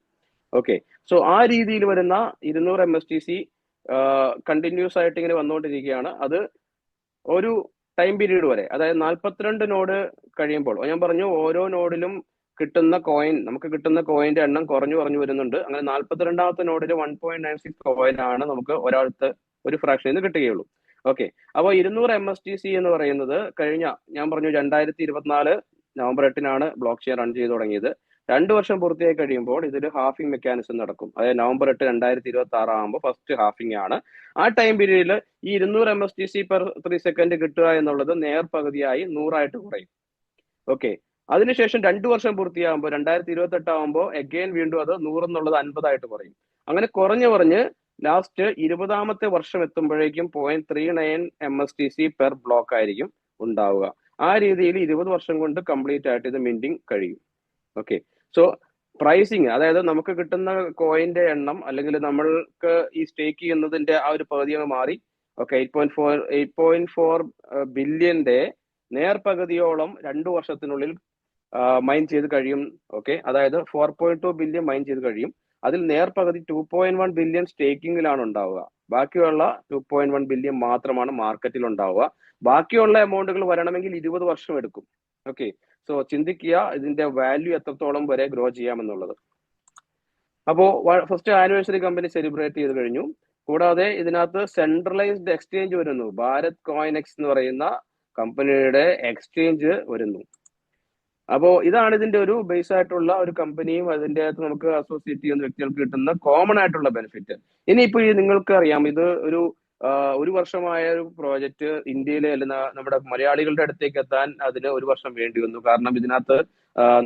ഓക്കെ സോ ആ രീതിയിൽ വരുന്ന ഇരുന്നൂറ് M S T C continuous ആയിട്ട് ഇങ്ങനെ വന്നുകൊണ്ടിരിക്കുകയാണ്. അത് ഒരു ടൈം പീരീഡ് വരെ അതായത് നാൽപ്പത്തിരണ്ട് നോഡ് കഴിയുമ്പോൾ ഞാൻ പറഞ്ഞു ഓരോ നോഡിലും കിട്ടുന്ന കോയിൻ നമുക്ക് കിട്ടുന്ന കോയിന്റെ എണ്ണം കുറഞ്ഞു കുറഞ്ഞു വരുന്നുണ്ട്. അങ്ങനെ നാൽപ്പത്തിരണ്ടാമത്തെ നോഡിൽ one point nine six coin ആണ് നമുക്ക് ഒരാൾക്ക് ഒരു ഫ്രാക്ഷനിൽ നിന്ന് കിട്ടുകയുള്ളൂ. ഓക്കെ അപ്പോൾ ഇരുന്നൂറ് എം എസ് ടി സി എന്ന് പറയുന്നത് കഴിഞ്ഞ ഞാൻ പറഞ്ഞു രണ്ടായിരത്തി ഇരുപത്തിനാല് നവംബർ എട്ടിനാണ് ബ്ലോക്ക് ചെയിൻ റൺ ചെയ്തു തുടങ്ങിയത്. രണ്ട് വർഷം പൂർത്തിയായി കഴിയുമ്പോൾ ഇതിൽ ഹാഫിംഗ് മെക്കാനിസം നടക്കും. അതായത് നവംബർ എട്ട് രണ്ടായിരത്തി ഇരുപത്തി ആറ് ആകുമ്പോൾ ഫസ്റ്റ് ഹാഫിംഗ് ആണ്. ആ ടൈം പീരീഡിൽ ഈ ഇരുന്നൂറ് M S T C per three second കിട്ടുക എന്നുള്ളത് നേർപകുതിയായി നൂറായിട്ട് കുറയും. ഓക്കെ അതിനുശേഷം രണ്ടു വർഷം പൂർത്തിയാകുമ്പോൾ രണ്ടായിരത്തി ഇരുപത്തെട്ട് ആകുമ്പോൾ എഗെയിൻ വീണ്ടും അത് നൂറെന്നുള്ളത് അൻപതായിട്ട് കുറയും. അങ്ങനെ കുറഞ്ഞു കുറഞ്ഞ് ലാസ്റ്റ് ഇരുപതാമത്തെ വർഷം എത്തുമ്പോഴേക്കും point three nine M S T C per block ആയിരിക്കും ഉണ്ടാവുക. ആ രീതിയിൽ ഇരുപത് വർഷം കൊണ്ട് കംപ്ലീറ്റ് ആയിട്ട് ഇത് മിന്റിങ് കഴിയും. ഓക്കെ സോ പ്രൈസിങ് അതായത് നമുക്ക് കിട്ടുന്ന കോയിന്റെ എണ്ണം അല്ലെങ്കിൽ നമ്മൾക്ക് ഈ സ്റ്റേക്ക് ചെയ്യുന്നതിന്റെ ആ ഒരു പകുതി അങ്ങ് മാറി. Okay eight point four eight point four ബില്യന്റെ നേർപകുതിയോളം രണ്ടു വർഷത്തിനുള്ളിൽ മൈൻ ചെയ്ത് കഴിയും. ഓക്കെ അതായത് four point two billion mine ചെയ്ത് കഴിയും. അതിൽ നേർപകുതി ടു പോയിന്റ് വൺ ബില്യൺ സ്റ്റേക്കിങ്ങിലാണ് ഉണ്ടാവുക. ബാക്കിയുള്ള ടു പോയിന്റ് വൺ ബില്യൺ മാത്രമാണ് മാർക്കറ്റിൽ ഉണ്ടാവുക. ബാക്കിയുള്ള എമൗണ്ടുകൾ വരണമെങ്കിൽ ഇരുപത് വർഷം എടുക്കും. ഓക്കെ സോ ചിന്തിക്കുക ഇതിന്റെ വാല്യൂ എത്രത്തോളം വരെ ഗ്രോ ചെയ്യാമെന്നുള്ളത്. അപ്പോ ഫസ്റ്റ് ആനിവേഴ്സറി കമ്പനി സെലിബ്രേറ്റ് ചെയ്ത് കഴിഞ്ഞു. കൂടാതെ ഇതിനകത്ത് സെൻട്രലൈസ്ഡ് എക്സ്ചേഞ്ച് വരുന്നു. ഭാരത് കോയിൻ എക്സ് എന്ന് പറയുന്ന കമ്പനിയുടെ എക്സ്ചേഞ്ച് വരുന്നു. അപ്പോ ഇതാണ് ഇതിന്റെ ഒരു ബേസ് ആയിട്ടുള്ള ഒരു കമ്പനിയും അതിന്റെ അകത്ത് നമുക്ക് അസോസിയേറ്റ് ചെയ്യുന്ന വ്യക്തികൾക്ക് കിട്ടുന്ന കോമൺ ആയിട്ടുള്ള ബെനിഫിറ്റ് ഇനിയിപ്പോ ഈ നിങ്ങൾക്ക് അറിയാം ഇത് ഒരു ഒരു വർഷമായ ഒരു പ്രോജക്റ്റ് ഇന്ത്യയിലെ അല്ലെങ്കിൽ നമ്മുടെ മലയാളികളുടെ അടുത്തേക്ക് എത്താൻ അതിന് ഒരു വർഷം വേണ്ടി വന്നു. കാരണം ഇതിനകത്ത്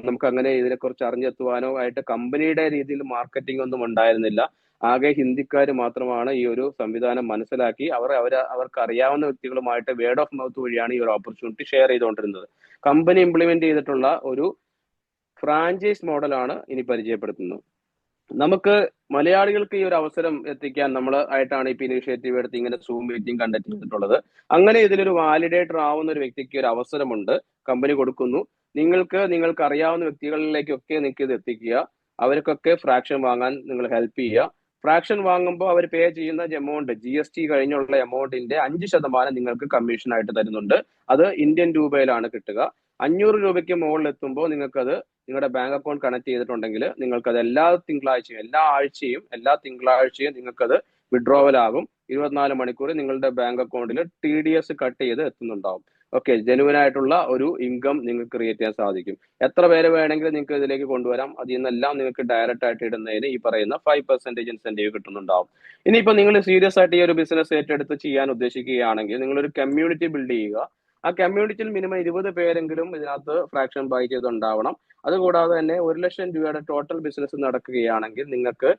നമുക്ക് അങ്ങനെ ഇതിനെ ഇതിനെക്കുറിച്ച് അറിഞ്ഞെത്തുവാനോ ആയിട്ട് കമ്പനിയുടെ രീതിയിൽ മാർക്കറ്റിംഗ് ഒന്നും ഉണ്ടായിരുന്നില്ല. ആകെ ഹിന്ദിക്കാർ മാത്രമാണ് ഈ ഒരു സംവിധാനം മനസ്സിലാക്കി. അവർ അവർ അവർക്ക് അറിയാവുന്ന വ്യക്തികളുമായിട്ട് വേർഡ് ഓഫ് മൗത്ത് വഴിയാണ് ഈ ഒരു ഓപ്പർച്യൂണിറ്റി ഷെയർ ചെയ്തുകൊണ്ടിരുന്നത്. കമ്പനി ഇംപ്ലിമെന്റ് ചെയ്തിട്ടുള്ള ഒരു ഫ്രാഞ്ചൈസ് മോഡലാണ് ഇനി പരിചയപ്പെടുത്തുന്നത്. നമുക്ക് മലയാളികൾക്ക് ഈ ഒരു അവസരം എത്തിക്കാൻ നമ്മൾ ആയിട്ടാണ് ഇപ്പൊ ഇനിഷ്യേറ്റീവ് എടുത്ത് ഇങ്ങനെ സൂം മീറ്റിംഗ് കണ്ടക്ട് ചെയ്തിട്ടുള്ളത്. അങ്ങനെ ഇതിലൊരു വാലിഡേറ്റർ ആവുന്ന ഒരു വ്യക്തിക്ക് ഒരു അവസരമുണ്ട്. കമ്പനി കൊടുക്കുന്നു. നിങ്ങൾക്ക് നിങ്ങൾക്ക് അറിയാവുന്ന വ്യക്തികളിലേക്കൊക്കെ നിങ്ങൾക്ക് ഇത് എത്തിക്കുക. അവർക്കൊക്കെ ഫ്രാക്ഷൻ വാങ്ങാൻ നിങ്ങൾ ഹെൽപ്പ് ചെയ്യുക. ഫ്രാക്ഷൻ വാങ്ങുമ്പോൾ അവർ പേ ചെയ്യുന്ന എമൗണ്ട് ജി എസ് ടി കഴിഞ്ഞുള്ള എമൗണ്ടിന്റെ അഞ്ച് ശതമാനം നിങ്ങൾക്ക് കമ്മീഷൻ ആയിട്ട് തരുന്നുണ്ട്. അത് ഇന്ത്യൻ രൂപയിലാണ് കിട്ടുക. അഞ്ഞൂറ് രൂപയ്ക്ക് മുകളിൽ എത്തുമ്പോൾ നിങ്ങൾക്കത് നിങ്ങളുടെ ബാങ്ക് അക്കൗണ്ട് കണക്ട് ചെയ്തിട്ടുണ്ടെങ്കിൽ നിങ്ങൾക്കത് എല്ലാ തിങ്കളാഴ്ചയും എല്ലാ ആഴ്ചയും എല്ലാ തിങ്കളാഴ്ചയും നിങ്ങൾക്കത് വിഡ്രോവൽ ആകും ഇരുപത്തിനാല് മണിക്കൂർ നിങ്ങളുടെ ബാങ്ക് അക്കൗണ്ടിൽ ടി ഡി എസ് കട്ട് ചെയ്ത് എത്തുന്നുണ്ടാവും. ഓക്കെ ജെനുവൻ ആയിട്ടുള്ള ഒരു ഇൻകം നിങ്ങൾക്ക് ക്രിയേറ്റ് ചെയ്യാൻ സാധിക്കും. എത്ര പേര് വേണമെങ്കിലും നിങ്ങൾക്ക് ഇതിലേക്ക് കൊണ്ടുവരാം. അതിൽ നിന്നെല്ലാം നിങ്ങൾക്ക് ഡയറക്റ്റ് ആയിട്ട് ഇടുന്നതിന് ഈ പറയുന്ന ഫൈവ് പെർസെന്റേജ് ഇൻസെന്റീവ് കിട്ടുന്നുണ്ടാവും. ഇനിയിപ്പോ നിങ്ങൾ സീരിയസ് ആയിട്ട് ഈ ഒരു ബിസിനസ് ഏറ്റെടുത്ത് ചെയ്യാൻ ഉദ്ദേശിക്കുകയാണെങ്കിൽ നിങ്ങൾ ഒരു കമ്മ്യൂണിറ്റി ബിൽഡ് ചെയ്യുക. ആ കമ്മ്യൂണിറ്റിയിൽ മിനിമം ഇരുപത് പേരെങ്കിലും ഇതിനകത്ത് ഫ്രാക്ഷൻ ബൈ ചെയ്തുണ്ടാവണം. അതുകൂടാതെ തന്നെ ഒരു ലക്ഷം രൂപയുടെ ടോട്ടൽ ബിസിനസ് നടക്കുകയാണെങ്കിൽ നിങ്ങൾക്ക്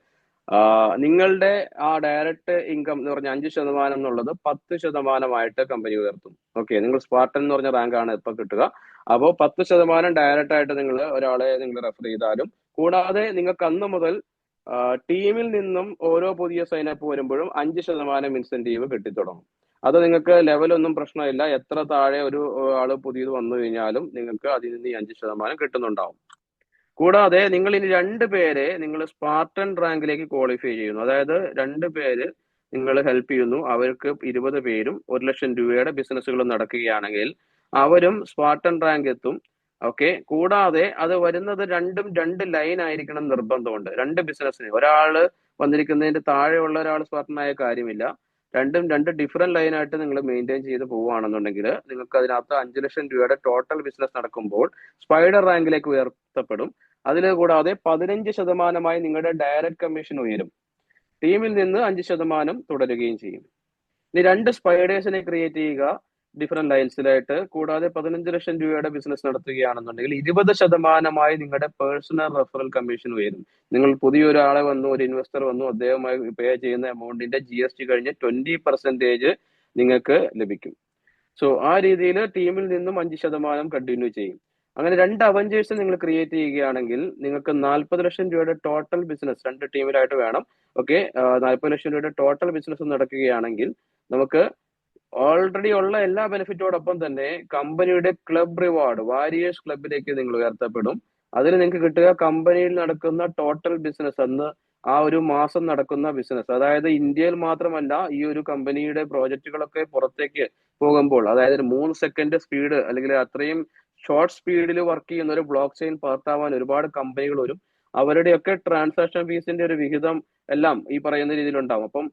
നിങ്ങളുടെ ആ ഡയറക്റ്റ് ഇൻകം എന്ന് പറഞ്ഞ അഞ്ച് ശതമാനം എന്നുള്ളത് പത്ത് ശതമാനമായിട്ട് കമ്പനി ഉയർത്തും. ഓക്കെ നിങ്ങൾ സ്പാർട്ടൻ എന്ന് പറഞ്ഞ റാങ്ക് ആണ് ഇപ്പൊ കിട്ടുക. അപ്പോൾ പത്ത് ശതമാനം ഡയറക്റ്റ് ആയിട്ട് നിങ്ങൾ ഒരാളെ നിങ്ങൾ റെഫർ ചെയ്താലും കൂടാതെ നിങ്ങൾക്ക് അന്ന് മുതൽ ടീമിൽ നിന്നും ഓരോ പുതിയ സൈനപ്പ് വരുമ്പോഴും അഞ്ച് ശതമാനം ഇൻസെന്റീവ് കിട്ടിത്തുടങ്ങും. അത് നിങ്ങൾക്ക് ലെവലൊന്നും പ്രശ്നമില്ല. എത്ര താഴെ ഒരു ആൾ പുതിയത് വന്നു കഴിഞ്ഞാലും നിങ്ങൾക്ക് അതിൽ നിന്ന് ഈ അഞ്ച് ശതമാനം കിട്ടുന്നുണ്ടാവും. കൂടാതെ നിങ്ങൾ ഇനി രണ്ട് പേരെ നിങ്ങൾ സ്പാർട്ടൻ റാങ്കിലേക്ക് ക്വാളിഫൈ ചെയ്യുന്നു. അതായത് രണ്ട് പേര് നിങ്ങൾ ഹെൽപ്പ് ചെയ്യുന്നു. അവർക്ക് ഇരുപത് പേരും ഒരു ലക്ഷം രൂപയുടെ ബിസിനസ്സുകൾ നടക്കുകയാണെങ്കിൽ അവരും സ്പാർട്ടൻ റാങ്ക് എത്തും. ഓക്കെ കൂടാതെ അത് വരുന്നത് രണ്ടും രണ്ട് ലൈൻ ആയിരിക്കണം നിർബന്ധമുണ്ട്. രണ്ട് ബിസിനസ്സിന് ഒരാൾ വന്നിരിക്കുന്നതിന്റെ താഴെയുള്ള ഒരാൾ സ്പാർട്ടനായ കാര്യമില്ല. രണ്ടും രണ്ട് ഡിഫറെന്റ് ലൈനായിട്ട് നിങ്ങൾ മെയിന്റെയിൻ ചെയ്ത് പോവുകയാണെന്നുണ്ടെങ്കിൽ നിങ്ങൾക്ക് അതിനകത്ത് അഞ്ച് ലക്ഷം രൂപയുടെ ടോട്ടൽ ബിസിനസ് നടക്കുമ്പോൾ സ്പൈഡർ റാങ്കിലേക്ക് ഉയർത്തപ്പെടും. അതിൽ കൂടാതെ പതിനഞ്ച് ശതമാനമായി നിങ്ങളുടെ ഡയറക്റ്റ് കമ്മീഷൻ ഉയരും. ടീമിൽ നിന്ന് അഞ്ച് ശതമാനം തുടരുകയും ചെയ്യും. ഇനി രണ്ട് സ്പൈഡേഴ്സിനെ ക്രിയേറ്റ് ചെയ്യുക ഡിഫറെന്റ് ലൈൻസിലായിട്ട് കൂടാതെ പതിനഞ്ച് ലക്ഷം രൂപയുടെ ബിസിനസ് നടത്തുകയാണെന്നുണ്ടെങ്കിൽ ഇരുപത് ശതമാനമായി നിങ്ങളുടെ പേഴ്സണൽ റെഫറൽ കമ്മീഷൻ ഉയരും. നിങ്ങൾ പുതിയൊരാളെ വന്നു ഒരു ഇൻവെസ്റ്റർ വന്നു അദ്ദേഹമായി പേ ചെയ്യുന്ന എമൗണ്ടിന്റെ ജി എസ് ടി കഴിഞ്ഞ് ട്വന്റി പെർസെന്റേജ് നിങ്ങൾക്ക് ലഭിക്കും. സോ ആ രീതിയിൽ ടീമിൽ നിന്നും അഞ്ച് ശതമാനം കണ്ടിന്യൂ ചെയ്യും. അങ്ങനെ രണ്ട് അവഞ്ചേഴ്സ് നിങ്ങൾ ക്രിയേറ്റ് ചെയ്യുകയാണെങ്കിൽ നിങ്ങൾക്ക് നാൽപ്പത് ലക്ഷം രൂപയുടെ ടോട്ടൽ ബിസിനസ് രണ്ട് ടീമിലായിട്ട് വേണം. ഓക്കെ നാൽപ്പത് ലക്ഷം രൂപയുടെ ടോട്ടൽ ബിസിനസ് നടക്കുകയാണെങ്കിൽ നമുക്ക് ഓൾറെഡി ഉള്ള എല്ലാ ബെനിഫിറ്റോടൊപ്പം തന്നെ കമ്പനിയുടെ ക്ലബ് റിവാർഡ് വാരിയേഴ്സ് ക്ലബിലേക്ക് നിങ്ങൾ ഉയർത്തപ്പെടും. അതിൽ നിങ്ങൾക്ക് കിട്ടുക കമ്പനിയിൽ നടക്കുന്ന ടോട്ടൽ ബിസിനസ് അന്ന് ആ ഒരു മാസം നടക്കുന്ന ബിസിനസ് അതായത് ഇന്ത്യയിൽ മാത്രമല്ല ഈ ഒരു കമ്പനിയുടെ പ്രോജക്റ്റുകളൊക്കെ പുറത്തേക്ക് പോകുമ്പോൾ അതായത് മൂന്ന് സെക്കൻഡ് സ്പീഡ് അല്ലെങ്കിൽ അത്രയും ഷോർട്ട് സ്പീഡിൽ വർക്ക് ചെയ്യുന്ന ഒരു ബ്ലോക്ക് ചെയിൻ പാർട്ടാവാൻ ഒരുപാട് കമ്പനികൾ വരും. അവരുടെയൊക്കെ ട്രാൻസാക്ഷൻ ഫീസിന്റെ ഒരു വിഹിതം എല്ലാം ഈ പറയുന്ന രീതിയിൽ ഉണ്ടാവും അപ്പം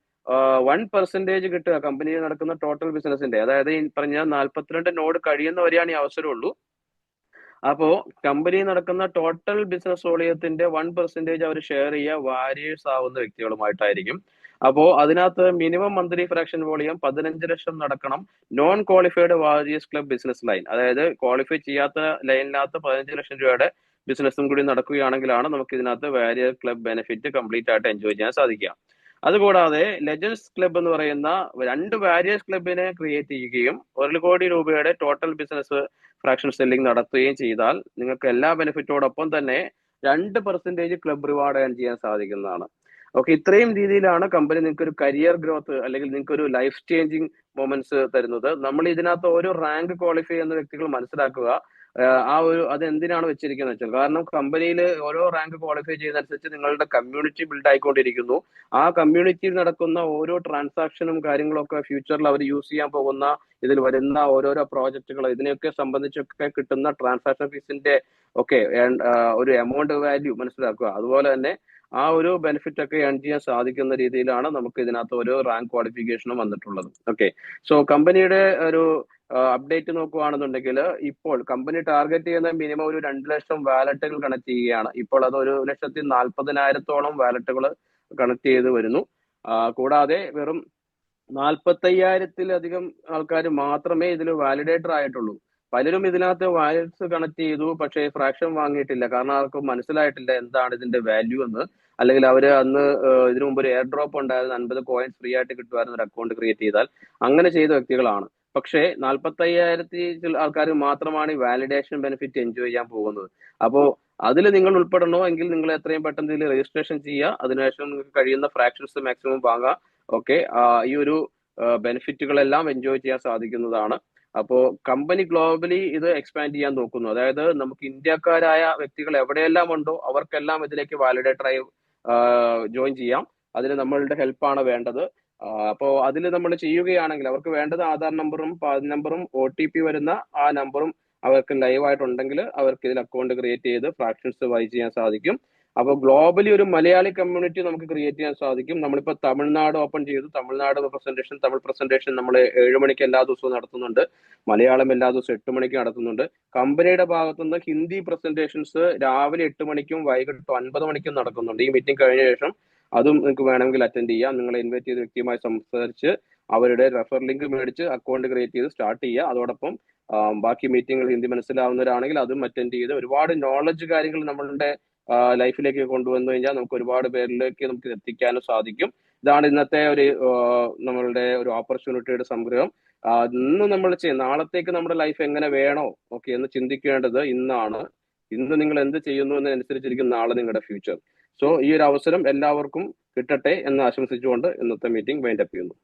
വൺ പെർസെന്റേജ് കിട്ടുക കമ്പനിയിൽ നടക്കുന്ന ടോട്ടൽ ബിസിനസിന്റെ അതായത് ഈ പറഞ്ഞ നാൽപ്പത്തിരണ്ട് നോഡ് കഴിയുന്നവരെയാണ് ഈ അവസരമുള്ളൂ. അപ്പോ കമ്പനി നടക്കുന്ന ടോട്ടൽ ബിസിനസ് വോളിയത്തിന്റെ വൺ പെർസെന്റേജ് അവർ ഷെയർ ചെയ്യുക വാരിയേഴ്സ് ആവുന്ന വ്യക്തികളുമായിട്ടായിരിക്കും. അപ്പോ അതിനകത്ത് മിനിമം മന്ത്ലി ഫ്രാക്ഷൻ വോളിയം പതിനഞ്ച് ലക്ഷം നടക്കണം. Non qualified warriors club business line അതായത് ക്വാളിഫൈ ചെയ്യാത്ത ലൈനിനകത്ത് പതിനഞ്ച് ലക്ഷം രൂപയുടെ ബിസിനസ്സും കൂടി നടക്കുകയാണെങ്കിലാണ് നമുക്ക് ഇതിനകത്ത് വാരിയർ ക്ലബ് ബെനിഫിറ്റ് കംപ്ലീറ്റ് ആയിട്ട് എൻജോയ് ചെയ്യാൻ സാധിക്കുക. അതുകൂടാതെ ലെജൻസ് ക്ലബ് എന്ന് പറയുന്ന രണ്ട് വാരിയേഴ്സ് ക്ലബിനെ ക്രിയേറ്റ് ചെയ്യുകയും ഒരു കോടി രൂപയുടെ ടോട്ടൽ ബിസിനസ് ഫ്രാക്ഷൻ സെല്ലിംഗ് നടത്തുകയും ചെയ്താൽ നിങ്ങൾക്ക് എല്ലാ ബെനിഫിറ്റോടൊപ്പം തന്നെ രണ്ട് പെർസെന്റേജ് ക്ലബ് റിവാർഡ് ഏൺ ചെയ്യാൻ സാധിക്കുന്നതാണ്. ഓക്കെ ഇത്രയും രീതിയിലാണ് കമ്പനി നിങ്ങൾക്ക് ഒരു കരിയർ ഗ്രോത്ത് അല്ലെങ്കിൽ നിങ്ങൾക്ക് ഒരു ലൈഫ് ചേഞ്ചിങ് മൊമെന്റ്സ് തരുന്നത്. നമ്മൾ ഇതിനകത്ത് ഓരോ റാങ്ക് ക്വാളിഫൈ ചെയ്യുന്ന വ്യക്തികൾ മനസ്സിലാക്കുക. ആ ഒരു അത് എന്തിനാണ് വെച്ചിരിക്കുന്നത് വെച്ചാൽ കാരണം കമ്പനിയിൽ ഓരോ റാങ്ക് ക്വാളിഫൈ ചെയ്യുന്നതനുസരിച്ച് നിങ്ങളുടെ കമ്മ്യൂണിറ്റി ബിൽഡ് ആയിക്കൊണ്ടിരിക്കുന്നു. ആ കമ്മ്യൂണിറ്റിയിൽ നടക്കുന്ന ഓരോ ട്രാൻസാക്ഷനും കാര്യങ്ങളൊക്കെ ഫ്യൂച്ചറിൽ അവർ യൂസ് ചെയ്യാൻ പോകുന്ന ഇതിൽ വരുന്ന ഓരോരോ പ്രോജക്റ്റുകൾ ഇതിനെയൊക്കെ സംബന്ധിച്ചൊക്കെ കിട്ടുന്ന ട്രാൻസാക്ഷൻ ഫീസിന്റെ ഒക്കെ ഒരു എമൗണ്ട് വാല്യൂ മനസ്സിലാക്കുക. അതുപോലെ തന്നെ ആ ഒരു ബെനിഫിറ്റ് ഒക്കെ ഏൺ ചെയ്യാൻ സാധിക്കുന്ന രീതിയിലാണ് നമുക്ക് ഇതിനകത്ത് ഒരു റാങ്ക് ക്വാളിഫിക്കേഷനും വന്നിട്ടുള്ളത്. ഓക്കെ സോ കമ്പനിയുടെ ഒരു അപ്ഡേറ്റ് നോക്കുകയാണെന്നുണ്ടെങ്കിൽ ഇപ്പോൾ കമ്പനി ടാർഗറ്റ് ചെയ്യുന്ന മിനിമം ഒരു രണ്ട് ലക്ഷം വാലറ്റുകൾ കണക്ട് ചെയ്യുകയാണ്. ഇപ്പോൾ അത് ഒരു ലക്ഷത്തി നാൽപ്പതിനായിരത്തോളം വാലറ്റുകൾ കണക്ട് ചെയ്ത് വരുന്നു. കൂടാതെ വെറും നാൽപ്പത്തയ്യായിരത്തിലധികം ആൾക്കാർ മാത്രമേ ഇതിൽ വാലിഡേറ്റർ ആയിട്ടുള്ളൂ. പലരും ഇതിനകത്ത് വാലറ്റ്സ് കണക്ട് ചെയ്തു പക്ഷേ ഫ്രാക്ഷൻ വാങ്ങിയിട്ടില്ല. കാരണം ആർക്കും മനസ്സിലായിട്ടില്ല എന്താണ് ഇതിന്റെ വാല്യൂ എന്ന്. അല്ലെങ്കിൽ അവർ അന്ന് ഇതിനു മുമ്പ് ഒരു എയർ ഡ്രോപ്പ് ഉണ്ടായിരുന്നു അൻപത് കോയിൻസ് ഫ്രീ ആയിട്ട് കിട്ടുമായിരുന്നു ഒരു അക്കൗണ്ട് ക്രിയേറ്റ് ചെയ്താൽ. അങ്ങനെ ചെയ്ത വ്യക്തികളാണ്. പക്ഷേ നാൽപ്പത്തി അയ്യായിരത്തി ആൾക്കാർ മാത്രമാണ് ഈ വാലിഡേഷൻ ബെനിഫിറ്റ് എൻജോയ് ചെയ്യാൻ പോകുന്നത്. അപ്പോ അതിൽ നിങ്ങൾ ഉൾപ്പെടണോ എങ്കിൽ നിങ്ങൾ എത്രയും പെട്ടെന്ന് ഇതിൽ രജിസ്ട്രേഷൻ ചെയ്യുക. അതിനുശേഷം നിങ്ങൾക്ക് കഴിയുന്ന ഫ്രാക്ഷൻസ് മാക്സിമം വാങ്ങുക. ഓക്കെ ഈ ഒരു ബെനിഫിറ്റുകളെല്ലാം എൻജോയ് ചെയ്യാൻ സാധിക്കുന്നതാണ്. അപ്പോൾ കമ്പനി ഗ്ലോബലി ഇത് എക്സ്പാൻഡ് ചെയ്യാൻ നോക്കുന്നു. അതായത് നമുക്ക് ഇന്ത്യക്കാരായ വ്യക്തികൾ എവിടെയെല്ലാം ഉണ്ടോ അവർക്കെല്ലാം ഇതിലേക്ക് വാലിഡേറ്ററായി ജോയിൻ ചെയ്യാം. അതിന് നമ്മളുടെ ഹെൽപ്പാണ് വേണ്ടത്. അപ്പോ അതിൽ നമ്മൾ ചെയ്യുകയാണെങ്കിൽ അവർക്ക് വേണ്ടത് ആധാർ നമ്പറും പാൻ നമ്പറും ഒ ടി പി വരുന്ന ആ നമ്പറും അവർക്ക് ലൈവ് ആയിട്ടുണ്ടെങ്കിൽ അവർക്ക് ഇതിൽ അക്കൗണ്ട് ക്രിയേറ്റ് ചെയ്ത് ഫ്രാക്ഷൻസ് വൈ ചെയ്യാൻ സാധിക്കും. അപ്പോൾ ഗ്ലോബലി ഒരു മലയാളി കമ്മ്യൂണിറ്റി നമുക്ക് ക്രിയേറ്റ് ചെയ്യാൻ സാധിക്കും. നമ്മളിപ്പോൾ തമിഴ്നാട് ഓപ്പൺ ചെയ്തു. തമിഴ്നാട് പ്രസന്റേഷൻ തമിഴ് പ്രസന്റേഷൻ നമ്മൾ ഏഴ് മണിക്ക് എല്ലാ ദിവസവും നടത്തുന്നുണ്ട്. മലയാളം എല്ലാ ദിവസവും എട്ട് മണിക്ക് നടത്തുന്നുണ്ട്. കമ്പനിയുടെ ഭാഗത്തുനിന്ന് ഹിന്ദി പ്രസന്റേഷൻസ് രാവിലെ എട്ട് മണിക്കും വൈകിട്ട് ഒൻപത് മണിക്കും നടക്കുന്നുണ്ട്. ഈ മീറ്റിംഗ് കഴിഞ്ഞ ശേഷം അതും നിങ്ങൾക്ക് വേണമെങ്കിൽ അറ്റൻഡ് ചെയ്യാം. നിങ്ങളെ ഇൻവൈറ്റ് ചെയ്ത വ്യക്തിയുമായി സംസാരിച്ച് അവരുടെ റെഫർ ലിങ്ക് മേടിച്ച് അക്കൗണ്ട് ക്രിയേറ്റ് ചെയ്ത് സ്റ്റാർട്ട് ചെയ്യുക. അതോടൊപ്പം ബാക്കി മീറ്റിംഗുകൾ ഹിന്ദി മനസ്സിലാവുന്നവരാണെങ്കിൽ അതും അറ്റൻഡ് ചെയ്ത് ഒരുപാട് നോളജ് കാര്യങ്ങൾ നമ്മളുടെ ലൈഫിലേക്ക് കൊണ്ടുവന്നു കഴിഞ്ഞാൽ നമുക്ക് ഒരുപാട് പേരിലേക്ക് നമുക്ക് എത്തിക്കാനും സാധിക്കും. ഇതാണ് ഇന്നത്തെ ഒരു നമ്മളുടെ ഒരു ഓപ്പർച്യൂണിറ്റിയുടെ സംഗ്രഹം. ഇന്ന് നമ്മൾ ചെയ്യും നാളത്തേക്ക് നമ്മുടെ ലൈഫ് എങ്ങനെ വേണോ ഓക്കെ എന്ന് ചിന്തിക്കേണ്ടത് ഇന്നാണ്. ഇന്ന് നിങ്ങൾ എന്ത് ചെയ്യുന്നു എന്നനുസരിച്ചിരിക്കും നാളെ നിങ്ങളുടെ ഫ്യൂച്ചർ സോ ഈ ഒരു അവസരം എല്ലാവർക്കും കിട്ടട്ടെ എന്ന് ആശംസിച്ചുകൊണ്ട് ഇന്നത്തെ മീറ്റിംഗ് വൈൻഡപ്പ് ചെയ്യുന്നു.